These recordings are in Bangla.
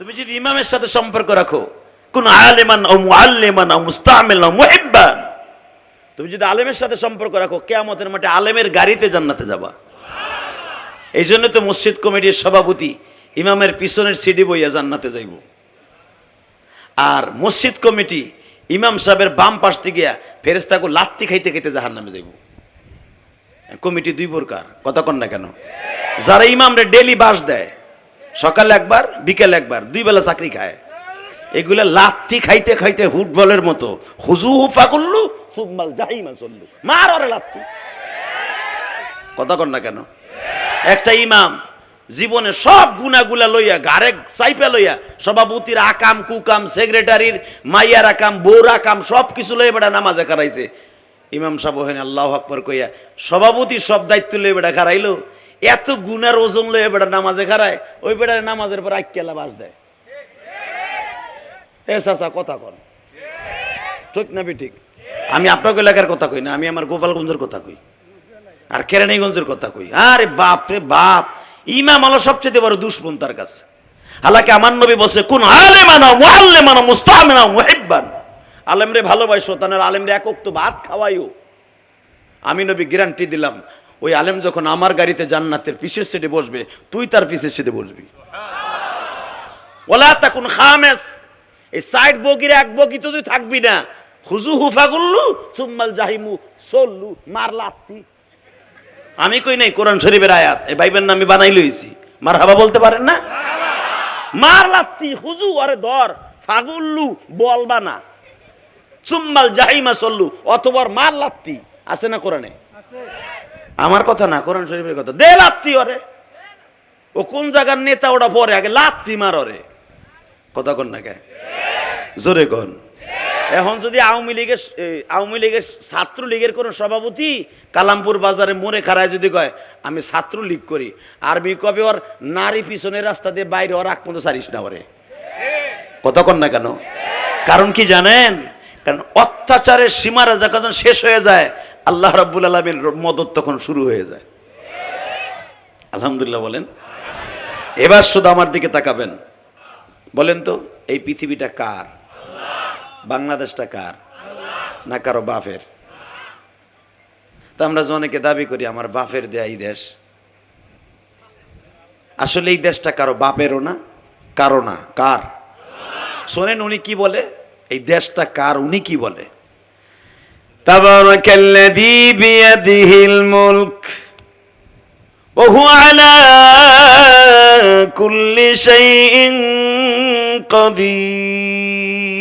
তুমি যদি ইমামের সাথে সম্পর্ক রাখো, কোন আলেমান ও মুআল্লিমান ও তুমি যদি আলেমের সাথে সম্পর্ক রাখো, কেয়ামতের মাঠে আলেমের গাড়িতে জান্নাতে যাবা। এই জন্য তো মসজিদ কমিটির সভাপতি ইমামের পিছনের সিডি বইয়া জান্নাতে যাইব। আর মসজিদ কমিটি ইমাম সাহেবের বাম পাশ গিয়া ফেরেস্তাকে লাত্তি খাইতে খাইতে জাহার নামে যাইব। কমিটি দুই প্রকার, কথা কন না কেন? যারা ইমামরে ডেলি বাস দেয় সকালে একবার, বিকেল একবার, দুই বেলা চাকরি খায়। এগুলা লাত্তি খাইতে খাইতে ফুটবলের মতো। হুজু হুফা করলু ফুটবল জাহিমা চললু। মার ওরে লাত্তি। কথা কন না কেন? একটা ইমাম জীবনে সব গুণাগুলা লইয়া গারে চাইপা লইয়া, সভাপতির আকাম, কুকাম, সেক্রেটারির, মাইয়ার আকাম বৌর আকাম সব কিছু লইয়া বেটা নামাজে কারাইছে ইমাম সাহেব হেন আল্লাহ আকবর কইয়া সভাপতির সব দায়িত্ব লইয়া বেটা খারাইলো। এত গুনার ওজন লইয়া বেটা নামাজে খারায় ওই বেটার নামাজের পর আক্কেলা বাস দেয়। এ চাচা, কথা কন। ঠিক না ঠিক আমি আপনাকে এলাকার কথা কই না, আমি আমার গোপালগঞ্জের কথা কই। আর কেরানীগঞ্জের কথা কই। আরে বাপ রে বাপ, ইমাম হলো সবচেয়ে বড় দুশ্মন তার কাছে। হালাকে আমার নবী বলছে, কোন আলে মানা মুআল্লে মানা মুস্তামিনা মুহিব্বান। আলেমরে ভালোবাসো তানের আলেমরে একক তো ভাত খাওয়াইও। আমি নবী গ্যারান্টি দিলাম ওই আলেম যখন আমার গাড়িতে জান্নাতের পিছের সিটে বসবে, তুই তার পিছের সিটে বসবি। ওলা তাকুন খামেস, এই সাইড বগির এক বগি তো তুই থাকবি না। হুজু হুফা করলু তুম্মাল জাহিমু, সল্লু, মার লাত্তি। আমি কই নাই কোরআন শরীফের আয়াত? এই বাইবেল নামে বানাই লইছি। মার হাবা বলতে পারেন না? মার লাত্তি, হুজু আরে ধর, ফাগুল্লু বলবা না তুম্মাল জাহিমা, সল্লু, অতবার মার লাত্তি। আছে না কোরআনে? আমার কথা না, কোরআন শরীফের কথা। দে লাত্তি ওরে। ও কোন জায়গার নেতা ওটা পরে আগে লাত্তি মার ওরে। কথা কন না কে? জোরে কন। এখন যদি আওয়ামী লীগের আওয়ামী লীগের ছাত্র লীগের কোন সভাপতি কালামপুর বাজারে মোড়ে খাড়ায় যদি কয়, আমি ছাত্র লীগ করি। আরবি কবে ওর নারী পিছনের রাস্তা দিয়ে বাইরে ওর আগ পর্যন্ত সারিস না ওরে। কথা কন না কেন? কারণ কি জানেন? কারণ অত্যাচারের সীমারা যখন শেষ হয়ে যায় আল্লাহ রাব্বুল আলমীর মদত তখন শুরু হয়ে যায়। আলহামদুলিল্লাহ বলেন। এবার শুধু আমার দিকে তাকাবেন। বলেন তো, এই পৃথিবীটা কার? বাংলাদেশটা কার? না কারও বাপের? তা আমরা অনেকে দাবি করি, আমার বাপের দেয়া এই দেশ। আসলে এই দেশটা কারও বাপেরও না, কারও না, কার? শোনেন, উনি কি বলে? এই দেশটা কার, উনি কি বলে? তাবারাকাল্লাযী বিয়াদিহিল মুলক وهو على كل شيء قدير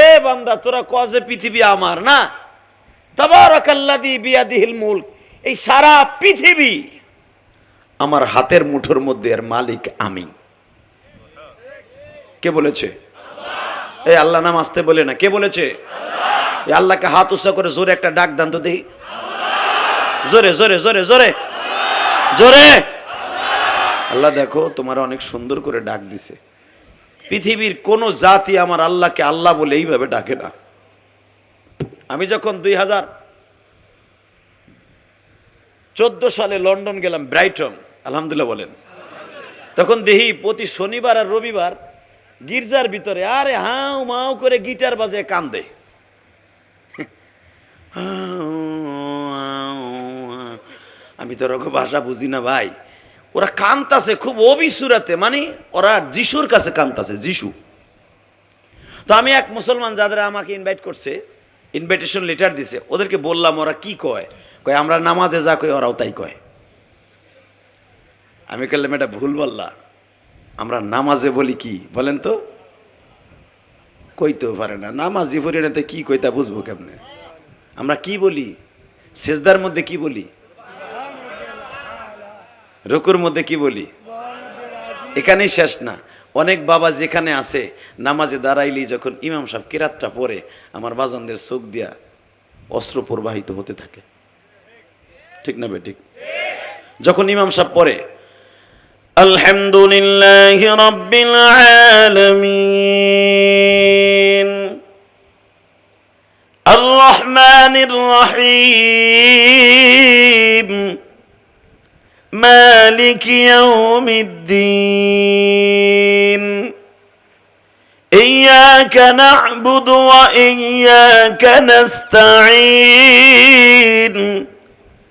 এ বান্দা তোরা কজে পৃথিবী আমার না তাবারাকাল্লাযী বিয়াদিহিল মুলক এই সারা পৃথিবী আমার হাতের মুঠোর মধ্যে এর মালিক আমি কে বলেছে এই আল্লাহ নাম আসতে বলে না। কে বলেছে? আল্লাহকে হাত উৎসাহ করে জোরে একটা ডাক দান তো দেখি জোরে জোরে জোরে জোরে। জোরে। আল্লাহ দেখো, তোমার অনেক সুন্দর করে ডাক দিছে। পৃথিবীর কোন জাতি আমার আল্লাহকে আল্লাহ বলে এইভাবে ডাকে না। আমি যখন দুই হাজার চোদ্দ সালে লন্ডন গেলাম, ব্রাইটন, আলহামদুলিল্লাহ বলেন। তখন দেখি প্রতি শনিবার আর রবিবার গির্জার ভিতরে, আরে হাউ মাউ করে গিটার বাজে কান্দে। আমি তো ওরকম ভাষা বুঝি না ভাই। ওরা কান্তাছে খুব অবিসুরাতে মানে ওরা যিশুর কাছে কান্তাছে, যিশু। তো আমি এক মুসলমান যাদের আমাকে ইনভাইট করছে ইনভাইটেশন লেটার দিছে, ওদেরকে বললাম ওরা কি কয়? কয়, আমরা নামাজে যা কই, ওরাও তাই কয়। আমি বললাম এটা ভুল বললা। আমরা নামাজে বলি কি? বলেন তো। কইতেও পারে না। নামাজি পড়ি না কি কইতা বুঝব কেমনে? আমরা কি বলি? সেজদার মধ্যে কি বলি? রকুর মধ্যে কি বলি? এখানেই শেষ না। অনেক বাবা যেখানে আছে, নামাজে দাঁড়াইলি যখন ইমাম সাহেব কিরাতটা পরে আমার বাজানদের চোখ দিয়া অস্ত্র প্রবাহিত হতে থাকে। ঠিক না বে, ঠিক? যখন ইমাম সাহেব পরে আলহামদুলিল্লাহ রব্বিল আলামিন আর রহমানির রহিম مالك يوم الدين إياك نعبد وإياك نستعين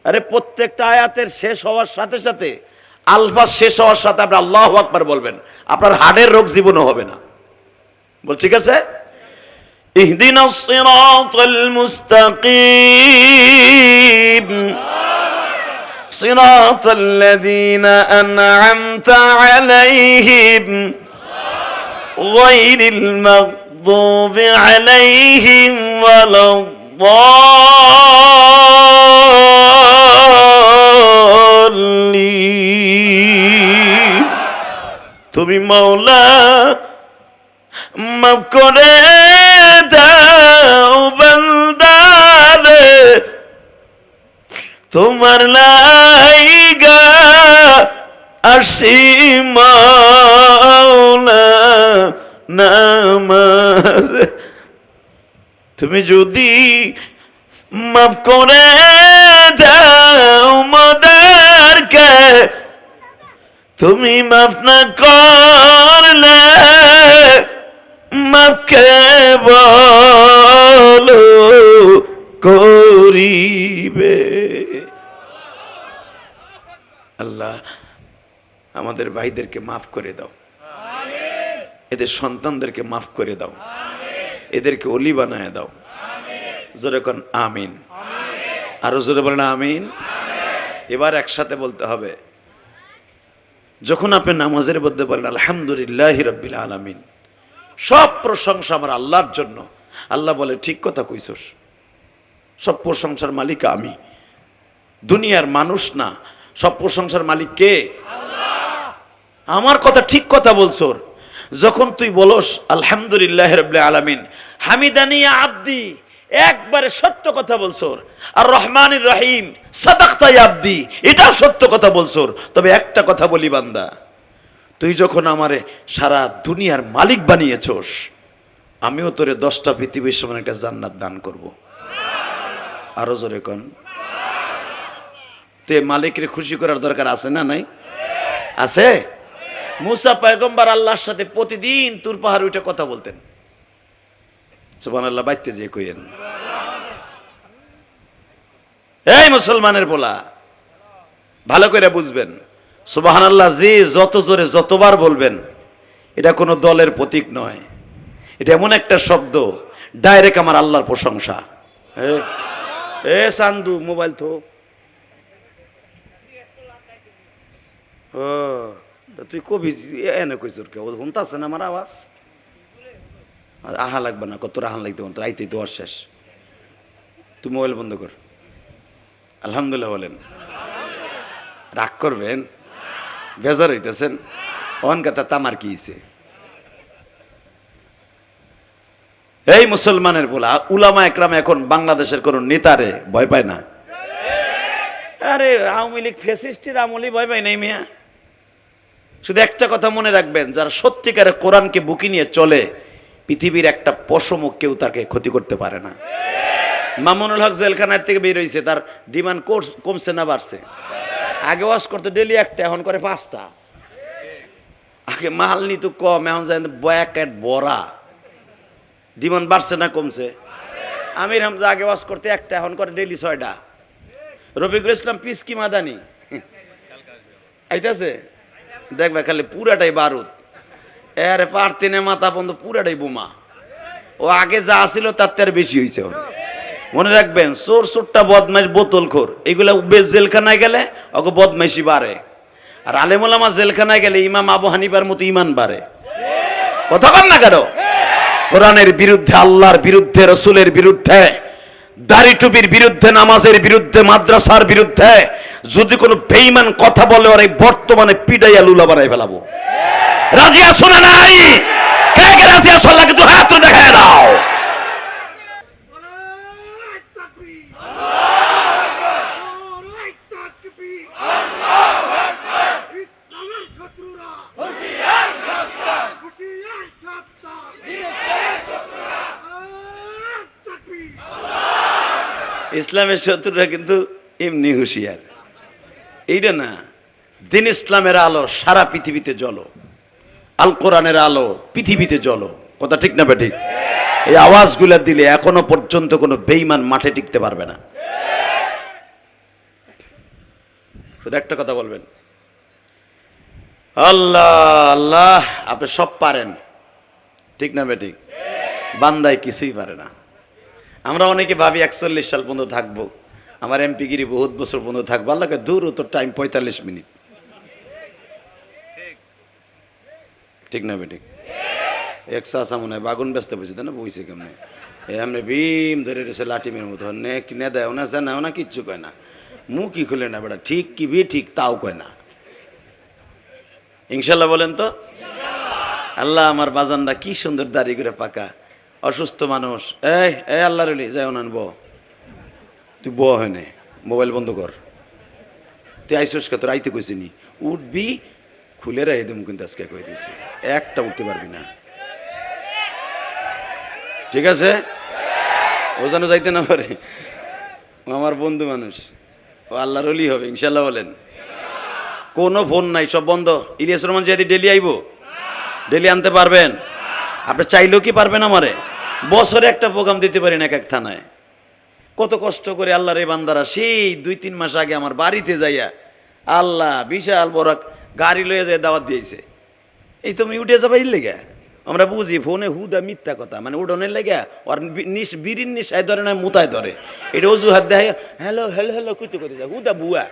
আরে প্রত্যেকটা আয়াতের শেষ হওয়ার সাথে সাথে আলফাজ শেষ হওয়ার সাথে আপনি আল্লাহ আকবার বলবেন আপনার হাড়ের রোগ জীবনও হবে না বল ঠিক আছে اهدنا الصراط المستقيم صراط الذين أنعمت عليهم غير المغضوب عليهم ولا الضالين তুমি মাওলা, মাফ করে দাও বন্দারে, তোমার লাইগা আসি মাওলা নামাজ। তুমি যদি মাফ করে দাও মদারকে তুমি মাফ না করলে মাফকে বলো, করিবে। আল্লাহ, আমাদের ভাইদেরকে মাফ করে দাও। এদের সন্তানদেরকে মাফ করে দাও। এদেরকে অলি বানায় দাও। জোরে কোন, আমিন। আরও জোরে বলেন, আমিন। এবার একসাথে বলতে হবে। যখন আপনি নামাজের মধ্যে বলেন, আলহামদুলিল্লাহ রব্বিল আলামিন। সব প্রশংসা আমার আল্লাহর জন্য। আল্লাহ বলে, ঠিক কথা কইছস। সব প্রশংসার মালিক আমি। দুনিয়ার মানুষ না, সব প্রশংসার মালিক কে? আমার কথা ঠিক কথা বলছোর যখন তুই বলস, আলহামদুলিল্লাহ রবিল আলামিন। হামিদানিয়া আব্দি। একবারে সত্য কথা বলছোর আর রহমানির রহিম সাদাক্তাই এটাও সত্য কথা বলছোর তবে একটা কথা বলি বান্দা, তুই যখন আমারে সারা দুনিয়ার মালিক বানিয়েছোস আমিও তোরে দশটা পৃথিবীর সমান একটা জান্নাত দান করব। আরও জোরে কন। তে মালিকের খুশি করার দরকার আছে না নাই? আছে? মুসা পয়গম্বর আল্লাহর সাথে প্রতিদিন তুর পাহাড় উঠে কথা বলতেন। সুবান বাইতে যে কইেন এই মুসলমানের বলা ভালো করে বুঝবেন সুবাহান আল্লাহ জি যত জোরে যতবার বলবেন এটা কোনো দলের প্রতীক নয়। এটা এমন একটা শব্দ ডাইরেক্ট আমার আল্লাহর প্রশংসা। এ, সান্দু মোবাইল তো। তুই কবি এনে কই তোর কেউ না আমার আওয়াজ। আহা লাগবে না, কত আহান লাগতে তোর আইতেই তো শেষ। তুই মোবাইল বন্ধ কর। আলহামদুলিল্লাহ বলেন। রাগ করবেন? বেজার হইতেছেন? অন কথা তামার কি? এই মুসলমানের বলা উলামা একরাম এখন বাংলাদেশের কোন নেতারে ভয় পায় না। আরে, আওয়ামী লীগ ফেসিস্টির আমলি ভয় পায় নাই মিয়া। শুধু একটা কথা মনে রাখবেন, যারা সত্যিকারে কোরআনকে বুকি নিয়ে চলে পৃথিবীর একটা পশমও কেউ তাকে ক্ষতি করতে পারে না। মামুনুল হক জেলখানার থেকে বের হয়েছে তার ডিমান্ড কোর্স কমছে না বাড়ছে। আগে ওয়াশ করতো ডেলি একটা, এখন করে পাঁচটা। আগে মাল নিত কম, এখন যায় বয়াকেট বড়া। ডিমান্ড বাড়ছে না কমছে? আমির হামজা আগে ওয়াশ করতে একটা, এখন করে ডেলি ছয়টা। রফিকুল ইসলাম পিসকি মাদানি। আইতাছে? দেখবে খালি পুরাটাই বারুদ। এর পারতিনে মাথা বন্ধ, পুরাটাই বোমা। ও আগে যা ছিল তার আর বেশি হয়েছে মনে রাখবেন, চোর চোরটা বদমাইশ বোতল খোর এগুলো জেলখানায় গেলে ওকে বদমাইশি বাড়ে। আর আলেমুলামা জেলখানায় গেলে ইমাম আবু হানিবার মতো ইমান বাড়ে। কথা বল না কেন? কোরআনের বিরুদ্ধে, আল্লাহর বিরুদ্ধে, রসুলের বিরুদ্ধে, দাড়ি টুপির বিরুদ্ধে, নামাজের বিরুদ্ধে, মাদ্রাসার বিরুদ্ধে, যদি কোনো বেইমান কথা বলে, ওর এই বর্তমানে পিডাইয়া লুলা বানাই ফেলাবো। রাজিয়া শোনা নাই? কে রাজিয়া সাল্লাহ কিন্তু হাত দেখায় দাও। ইসলামের শত্রুরা কিন্তু এমনি হুঁশিয়ার। এইটা না, দিন ইসলামের আলো সারা পৃথিবীতে জ্বলো। আল কোরআনের আলো পৃথিবীতে জ্বলো। কথা ঠিক না বে ঠিক? এই আওয়াজগুলো দিলে এখনও পর্যন্ত কোনো বেইমান মাঠে টিকতে পারবে না। শুধু একটা কথা বলবেন। আল্লাহ আল্লাহ, আপনি সব পারেন। ঠিক না বেঠিক বান্দায় কিছুই পারে না। আমরা অনেকে ভাবি একচল্লিশ সাল পর্যন্ত থাকব। আমার এমপিগিরি বহুত বছর পর্যন্ত থাকব। আল্লাহকে দূর তো টাইম পঁয়তাল্লিশ মিনিট। ঠিক না বেঠিক। একশো আসা মনে হয় বাগুন ব্যস্ত বসে তাই না? বইছে কেমনে? এমনি ভীম ধরে রয়েছে লাঠিমের মতো। নে নে দেয় না জানাও না কিচ্ছু কয় না। মুখই খুলে না বেটা, ঠিক কি বি ঠিক তাও কয় না। ইনশাল্লাহ বলেন তো? আল্লাহ আমার বাজানরা কি সুন্দর দাড়ি করে পাকা। অসুস্থ মানুষ। এই এই আল্লাহ রলি যাই ওনান ব তুই ব হয় মোবাইল বন্ধ কর। তুই আইসোস কে, তোর আইতে কইছিনি উঠবি খুলে রাই কিন্তু আজকে কই দিছি একটা উঠতে পারবি না। ঠিক আছে? ও যেন যাইতে না পারে। ও আমার বন্ধু মানুষ। ও আল্লাহর অলি হবে ইনশাল্লাহ বলেন। কোনো ফোন নাই, সব বন্ধ। ইলিয়াস রহমান যদি ডেলি আইব? ডেলি আনতে পারবেন? আপনি চাইলেও কি পারবেন আমারে? বছরে একটা প্রোগ্রাম দিতে পারেন এক এক থানায়। কত কষ্ট করে আল্লাহর এই বান্দারা সেই দুই তিন মাস আগে আমার বাড়িতে যাইয়া আল্লাহ বিশাল বড় গাড়ি লয়ে যায়, দাওয়াত দিয়েছে। এই তুমি উঠে যাবা লেগে? আমরা বুঝি, ফোনে হুদা মিথ্যা কথা মানে উঠোনের লেগে ওর নিশ বিড়ির নিশায় ধরে না, মুতায় ধরে। এটা অজুহাত দেয় হ্যালো হ্যালো হ্যালো কুতু করে যায় হুদা বুয়া।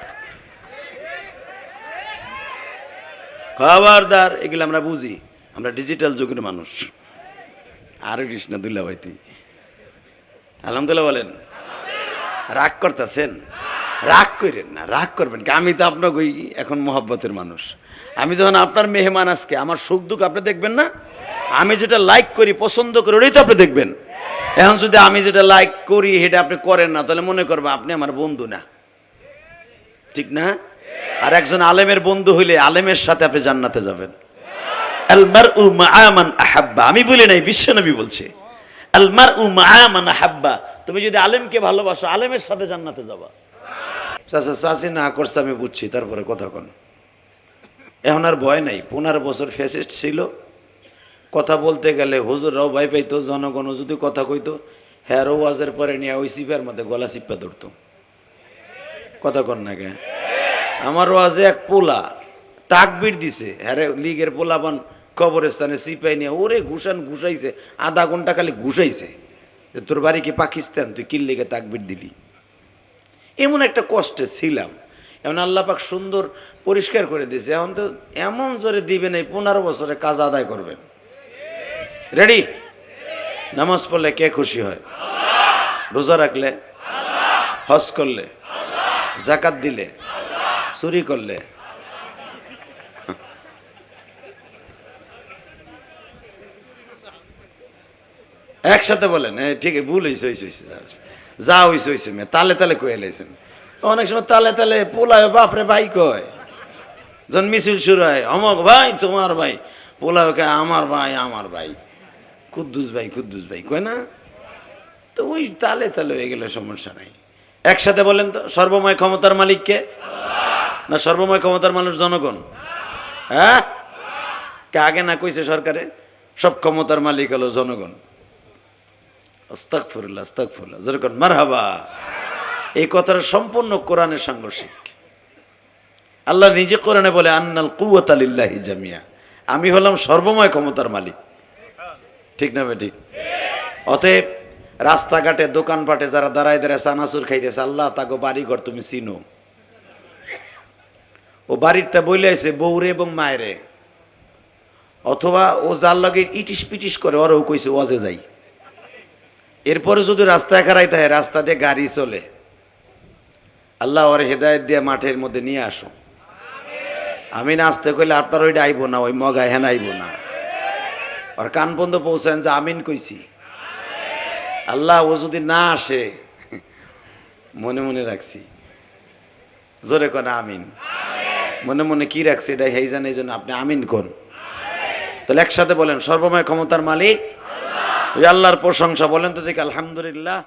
খবরদার, এগুলো আমরা বুঝি, আমরা ডিজিটাল যুগের মানুষ। আর কৃষ্ণ দুল্লা ভাই তুই। আলহামদুলিল্লাহ বলেন। রাগ করতেছেন? রাগ করেন না, রাগ করবেন আমি তো আপনাকে ওই এখন মহব্বতের মানুষ। আমি যখন আপনার মেহমান আজকে, আমার সুখ দুঃখ আপনি দেখবেন না? আমি যেটা লাইক করি, পছন্দ করি, ওটাই তো আপনি দেখবেন। এখন যদি আমি যেটা লাইক করি, সেটা আপনি করেন না, তাহলে মনে করব আপনি আমার বন্ধু না। ঠিক না? আর একজন আলেমের বন্ধু হইলে আলেমের সাথে আপনি জান্নাতে যাবেন। আমি বলি নাই বিশ্বনবী বলছে আলমার উ তুমি যদি আলেমকে ভালোবাসো, আলেমের সাথে জান্নাতে যাবা। চাচা, চাচি না করছে আমি বুঝছি, তারপরে কথা কন। এখন আর ভয় নাই, পনেরো বছর ফেসিস্ট ছিল। কথা বলতে গেলে হুজুররাও ভয় পাইতো, জনগণও যদি কথা কইতো হ্যাঁ ওয়াজের পরে নিয়ে ওই সিপের মধ্যে গলা চিপ্পা ধরতো। কথা কন না কে আমার ওয়াজে এক পোলা তাকবির দিছে হ্যারে লিগের পোলাপান কবরস্থানে সিপাই নিয়ে ওরে ঘুষান ঘুষাইছে, আধা ঘণ্টা খালি ঘুষাইছে। তোর বাড়ি কি পাকিস্তান? তুই কিল্লিগে তাকবির দিলি? এমন একটা কষ্টে ছিলাম। এমন আল্লাহ পাক সুন্দর পরিষ্কার করে দিয়েছে। এখন তো এমন জোরে দিবেন এই পনেরো বছরে কাজ আদায় করবেন। রেডি নামাজ পড়লে কে খুশি হয়? রোজা রাখলে? হজ করলে? জাকাত দিলে? চুরি করলে? একসাথে বলেন। হ্যাঁ ঠিক ভুল হয়েছে হয়েছে। যা হয়েছে। হয়েছে মেয়ে, তালে তালে কয়ে লাইছেন। অনেক সময় তালে তালে পোলায় বাপরে ভাই কয়, যখন মিছিল শুরু হয়, অমক ভাই, তোমার ভাই, পোলায় কয়, আমার ভাই আমার ভাই, কুদ্দুস ভাই কুদ্দুস ভাই, কয় না? তো ওই তালে তালে হয়ে গেলে সমস্যা নাই। একসাথে বলেন তো, সর্বময় ক্ষমতার মালিককে না, সর্বময় ক্ষমতার মানুষ জনগণ? হ্যাঁ? কে আগে না কইছে সরকারে? সব ক্ষমতার মালিক হলো জনগণ। আস্তাকফুরুল্লাহ আস্তাকফুরুল্লাহ যেরকম মারহাবা। এই কথাটা সম্পূর্ণ কোরআনের সাংঘর্ষিক। আল্লাহ নিজে কোরআনে বলে, আন্নাল কুয়াত আলিল্লাহি জামিয়া। আমি হলাম সর্বময় ক্ষমতার মালিক। ঠিক না বে ঠিক অতএব রাস্তাঘাটে, দোকানপাটে যারা দাঁড়ায় দাঁড়ায় চানাচুর খাইতেছে, আল্লাহ তাকে বাড়িঘর তুমি চিনো। ও বাড়িতে বইলে আছে, বউরে এবং মায়েরে। অথবা ও যার লগে ইটিস পিটিস করে, ওরও কইছে, ওয়াজে যাই। এরপরে যদি রাস্তায় খারাইতে হয়, রাস্তা দিয়ে গাড়ি চলে। আল্লাহ ওর হেদায়ত দিয়ে মাঠের মধ্যে নিয়ে আসো আমি না আসতে কইলে আপনার ওইটা আইব না, ওই মগায় হেন আইব না। ওর কান পর্যন্ত পৌঁছান যে আমিন কইছি। আল্লাহ ও যদি না আসে, মনে মনে রাখছি। জোরে কোন, আমিন। মনে মনে কি রাখছি এটা হেই জানে এই জন্য আপনি আমিন কোন। তাহলে একসাথে বলেন, সর্বময় ক্ষমতার মালিক ওই আল্লাহর প্রশংসা বলেন তো দেখি আলহামদুলিল্লাহ